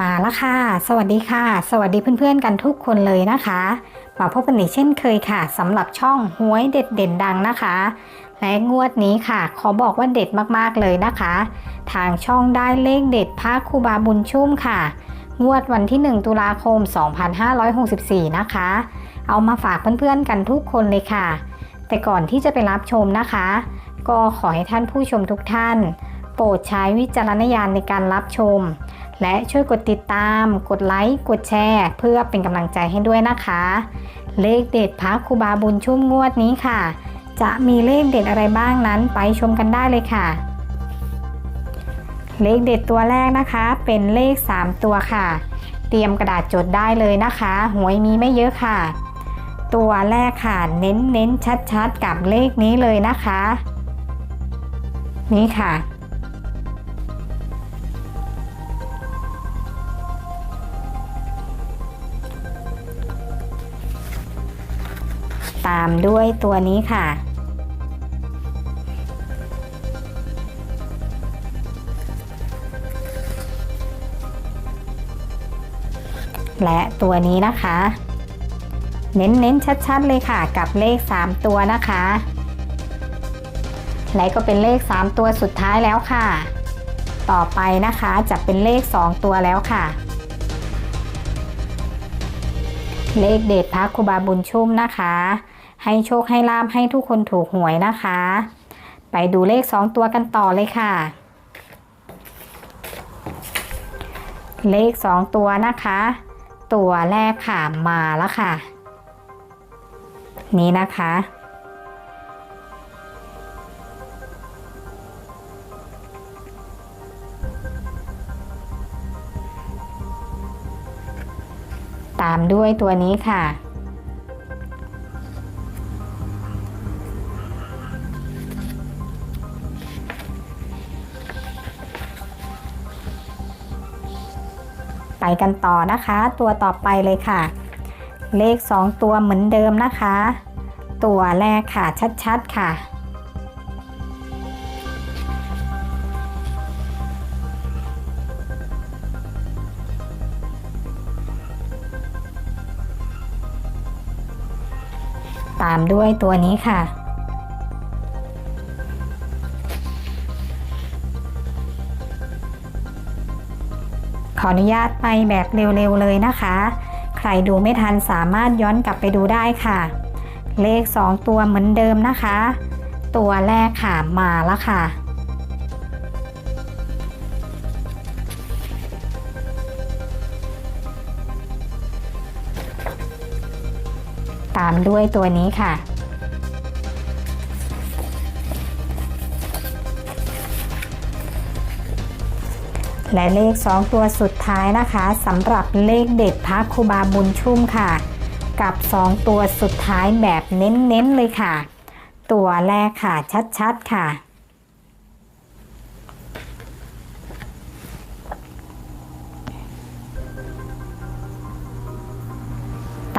มาแล้วค่ะ สวัสดีค่ะ สวัสดีเพื่อนๆกันทุกคนเลยนะคะ มาพบกันอีกเช่นเคยค่ะสำหรับช่องหวยเด็ดเด่นดังนะคะ และงวดนี้ค่ะ ขอบอกว่าเด็ดมากๆเลยนะคะ ทางช่องได้เลขเด็ดพระครูบาบุญชุ่มค่ะ งวดวันที่ 1 ตุลาคม 2564 นะคะ เอามาฝากเพื่อนๆกันทุกคนเลยค่ะ แต่ก่อนที่จะไปรับชมนะคะ ก็ขอให้ท่านผู้ชมทุกท่าน โปรดใช้วิจารณญาณในการรับชม และช่วยกดติดตาม กดไลค์ กดแชร์ เพื่อเป็นกำลังใจให้ด้วยนะคะ เลขเด็ดพระครูบาบุญชุ่มงวดนี้ค่ะ จะมีเลขเด็ดอะไรบ้างนั้นไปชมกันได้เลยค่ะ เลขเด็ดตัวแรกนะคะ เป็นเลข 3 ตัวค่ะ เตรียมกระดาษจดได้เลยนะคะ หวยมีไม่เยอะค่ะ ตัวแรกค่ะ เน้นเน้นชัดชัดๆกับเลขนี้เลยนะคะ นี่ค่ะ ตามด้วยตัวนี้ค่ะ และตัวนี้นะคะ เน้นๆชัดๆเลยค่ะ กับเลข 3 ตัวนะคะ และก็เป็นเลข 3 ตัวสุดท้ายแล้วค่ะ ต่อไปนะคะจะเป็นเลข 2 ตัวแล้วค่ะ เลขเด็ดพระครูบาบุญชุ่มนะคะ ให้โชคให้ลาบให้ทุกคนถูกหวยนะคะ ไปดูเลขสองตัวกันต่อเลยค่ะ เลขสองตัวนะคะ ตัวแรกค่ะมาแล้วค่ะ นี้นะคะ ตามด้วยตัวนี้ค่ะ ไปกันต่อนะคะ ตัวต่อไปเลยค่ะ เลข 2 ตัวเหมือนเดิมนะคะ ตัวแรกค่ะชัดๆค่ะ ตามด้วยตัวนี้ค่ะ ขออนุญาตไปแบบเร็วๆเลยนะคะ ใครดูไม่ทันสามารถย้อนกลับไปดูได้ค่ะ เลข 2 ตัวเหมือนเดิมนะคะ ตัวแรกค่ะมาแล้วค่ะ ตามด้วยตัวนี้ค่ะ และเลข 2 ตัวสุดท้ายนะคะสำหรับเลขเด็ดพระครูบาบุญชุ่มค่ะ กับ 2 ตัวสุดท้ายแบบเน้นๆเลยค่ะ ตัวแรกค่ะชัดๆค่ะ